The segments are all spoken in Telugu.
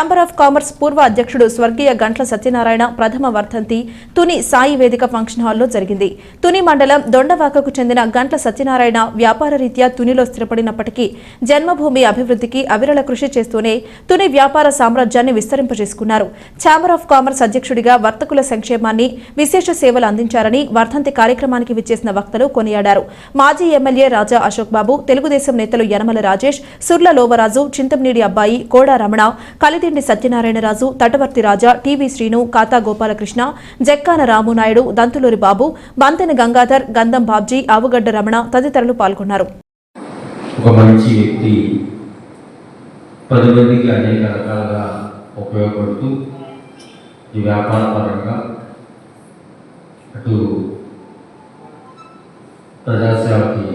ఛాంబర్ ఆఫ్ కామర్స్ పూర్వ అధ్యక్షుడు స్వర్గీయ గంట్ల సత్యనారాయణ ప్రథమ వర్ధంతి తుని సాయి వేదిక ఫంక్షన్ హాల్లో జరిగింది. తుని మండలం దొండవాకకు చెందిన గంట్ల సత్యనారాయణ వ్యాపార రీత్యా తునిలో స్థిరపడినప్పటికీ జన్మభూమి అభివృద్ధికి అవిరళ కృషి చేస్తూనే తుని వ్యాపార సామ్రాజ్యాన్ని విస్తరింపజేసుకున్నారు. ఛాంబర్ ఆఫ్ కామర్స్ అధ్యక్షుడిగా వర్తకుల సంక్షేమాన్ని విశేష సేవలు అందించారని వర్ధంతి కార్యక్రమానికి విచ్చేసిన వక్తలు కొనియాడారు. మాజీ ఎమ్మెల్యే రాజా అశోక్ బాబు తెలుగుదేశం నేతలు యనమల రాజేష్ సుర్ల లోవరాజు చింతమనేడి అబ్బాయి కోడా రమణ కలిదిండి సత్యనారాయణరాజు తటవర్తి రాజా టీవీ శ్రీను కాతా గోపాలకృష్ణ జక్కాన రామునాయుడు దంతులూరి బాబు బంతెన గంగాధర్ గంధం బాబ్జీ ఆవుగడ్డ రమణ తదితరులు పాల్గొన్నారు. ఒక మంచి వ్యక్తి పది మందికి అనేక రకాలుగా ఉపయోగపడుతూ ఈ వ్యాపార పరంగా అటు ప్రజాసేవకి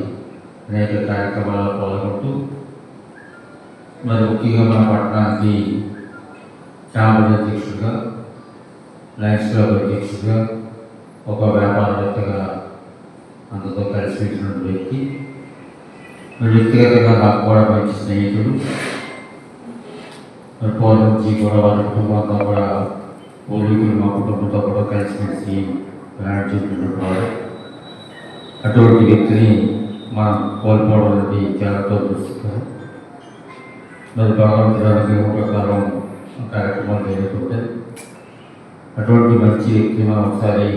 అనేక కార్యక్రమాల్లో పాల్గొంటూ మరి ముఖ్యంగా మన పట్టణానికి ఛాంబర్ అధ్యక్షుడిగా లయన్స్ క్లబ్ అధ్యక్షుడిగా ఒక వ్యాపారవేత్తగా అందరితో కలిసి పెట్టినటువంటి వ్యక్తి. మరి వ్యక్తిగతంగా నాకు కూడా మంచి స్నేహితుడు. మరి పూర్వం నుంచి కూడా వారి కుటుంబంతో కూడా పూర్వీకులు మా కుటుంబంతో కూడా కలిసిమెలిసి ప్రయాణం చేసినటువంటి వాడు అటువంటి వ్యక్తిని మనం కోల్పోవడం అనేది చాలా దురదృష్టకరం. మరి భగవంతుడానికి ఉపకారం కార్యక్రమాలు జరుగుతుంటాయి అటువంటి మంచి వ్యక్తి మనం ఒకసారి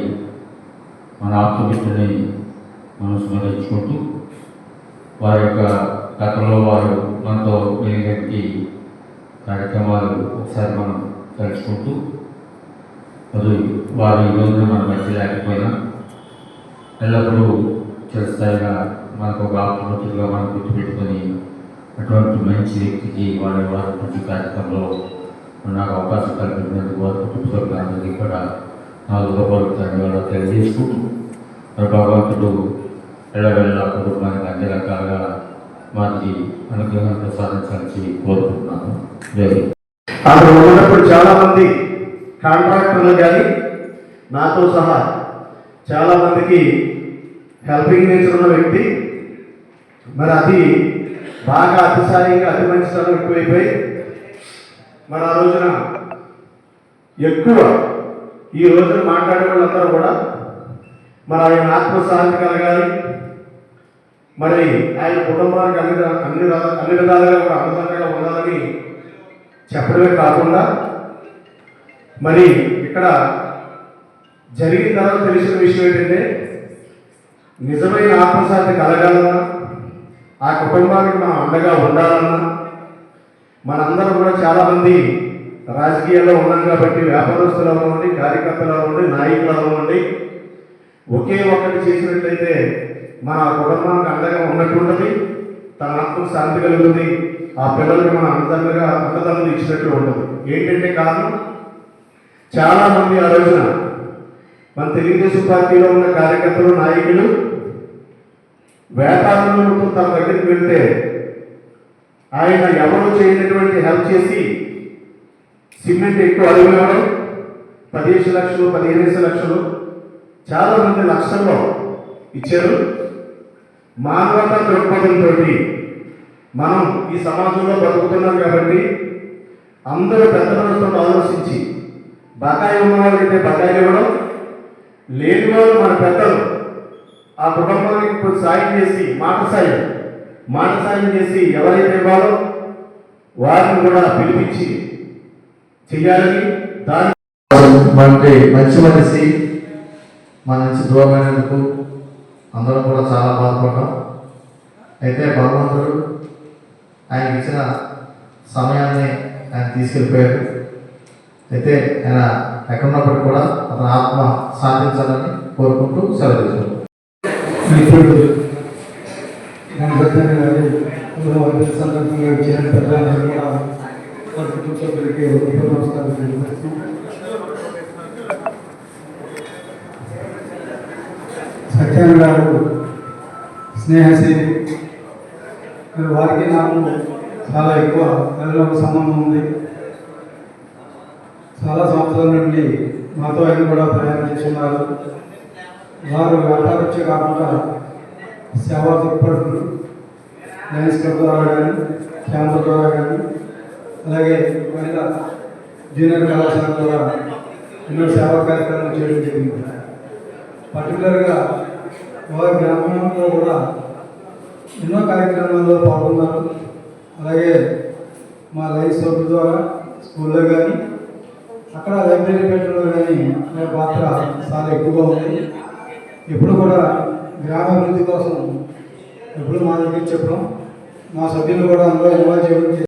మన ఆత్మమిత్రుని మనం స్మరించుకుంటూ వారి యొక్క గతంలో వారు మనతో వెళ్ళినటువంటి కార్యక్రమాలు ఒకసారి మనం తలుచుకుంటూ అది వారు ఈ రోజున మన మధ్య లేకపోయినా ఎల్లప్పుడూ చిరస్థాయిగా మనకు ఒక ఆత్మహత్యగా మనం గుర్తుపెట్టుకొని అటువంటి మంచి వ్యక్తికి వారి వారి ప్రతి కార్యక్రమంలో నాకు అవకాశం కల్పించినందుకు వారి కుటుంబ సభ్యులందరికీ కూడా నాలుగు రూపాయలు ధన్యవాదాలు తెలియజేసుకుంటూ మరి భగవంతుడు ఎడవెళ్ళ కుటుంబానికి అన్ని రకాలుగా వారికి అనుగ్రహం ప్రసాదించాలని కోరుకుంటున్నాను. లేదు అక్కడ ఉన్నప్పుడు చాలామంది కాంట్రాక్టర్లు కానీ నాతో సహా చాలామందికి హెల్పింగ్ నేచర్ ఉన్న వ్యక్తి మరి అది బాగా అతిశాయంగా అతి మంచి మంచితనం ఎక్కువైపోయి మరి ఆ రోజున ఎక్కువ ఈ రోజున మాట్లాడే వాళ్ళందరూ కూడా మరి ఆయన ఆత్మశాంతి కలగాలి. మరి ఆయన కుటుంబానికి అన్ని అన్ని అన్ని విధాలుగా కూడా అన్నదండగా ఉండాలని చెప్పడమే కాకుండా మరి ఇక్కడ జరిగిన తర్వాత తెలిసిన విషయం ఏంటంటే నిజమైన ఆత్మశాంతి కలగాలన్నా ఆ కుటుంబానికి మనం అండగా ఉండాలన్నా మనందరం కూడా చాలామంది రాజకీయాల్లో ఉన్నాం కాబట్టి వ్యాపారస్తులు అవ్వండి కార్యకర్తలు అవ్వండి నాయకులు అవ్వండి ఒకే ఒక్కటి చేసినట్లయితే మన కుటుంబానికి అండగా ఉన్నట్టుంటుంది తన ఆత్మకు శాంతి కలుగుతుంది. ఆ పిల్లలకి మన అన్నదండగా అన్నదమ్ములు ఇచ్చినట్టు ఉంటుంది. ఏంటంటే కారణం? చాలామంది ఆ రోజున మన తెలుగుదేశం పార్టీలో ఉన్న కార్యకర్తలు నాయకులు వ్యాపారంలో తన దగ్గరికి వెళ్తే ఆయన ఎవరు చేయనటువంటి హెల్ప్ చేసి సిమెంట్ ఎక్కువ అడిగినవాడు పదిహేను లక్షలు పదిహేను లక్షలు చాలా మంది లక్షల్లో ఇచ్చారు. మానవత దృక్పథంతో మనం ఈ సమాజంలో బతుకుతున్నాం కాబట్టి అందరూ పెద్ద మనసుతో ఆలోచించి బకాయి ఉన్నవాళ్ళైతే బకాయి ఇవ్వడం లేని వాళ్ళు మన పెద్దలు ఆ కుటుంబానికి సాయం చేసి మాట సాయం మాట సాయం చేసి ఎవరైతే ఇవ్వాలో వారిని కూడా పిలిపించి చెయ్యాలని దాని వంటి మంచి మనిషి మన నుంచి దూరమైనందుకు అందరం కూడా చాలా బాధపడ్డాం. అయితే భగవంతుడు ఆయనకి ఇచ్చిన సమయాన్ని ఆయన తీసుకెళ్ళిపోయాడు. అయితే ఆయన ఎక్కడున్నప్పటికీ కూడా అతని ఆత్మ శాంతించాలని కోరుకుంటూ సెలవు తీసుకుంటాం మిత్రుడు గణపతి గారి సందర్భంగా వచ్చిన పెద్దలందరూ కూడా వారి నమస్కారం గారు మరి వారికి నాకు చాలా ఎక్కువ పిల్లల సంబంధం ఉంది చాలా సంవత్సరాల నుండి మాతో ఆయన కూడా ప్రయాణించున్నారు వారు వ్యాపారచ్చే కాకుండా సేవా దృక్పథులు లయన్స్ క్లబ్ ద్వారా కానీ క్యాంపు ద్వారా కానీ అలాగే మహిళా జూనియర్ కళాశాల ద్వారా ఎన్నో సేవా కార్యక్రమాలు చేయడం జరిగింది. పర్టికులర్గా వారి గ్రామంలో కూడా ఎన్నో కార్యక్రమాల్లో పాల్గొన్నారు. అలాగే మా లైఫ్ సోప్ ద్వారా స్కూల్లో కానీ అక్కడ లైబ్రరీ పెట్టడంలో కానీ పాత్ర చాలా ఎక్కువగా ఉంది. ఎప్పుడు కూడా గ్రామాభివృద్ధి మా చెప్పడం. మా సభ్యులు కూడా అందులో ఇన్వాల్వ్ చేయడం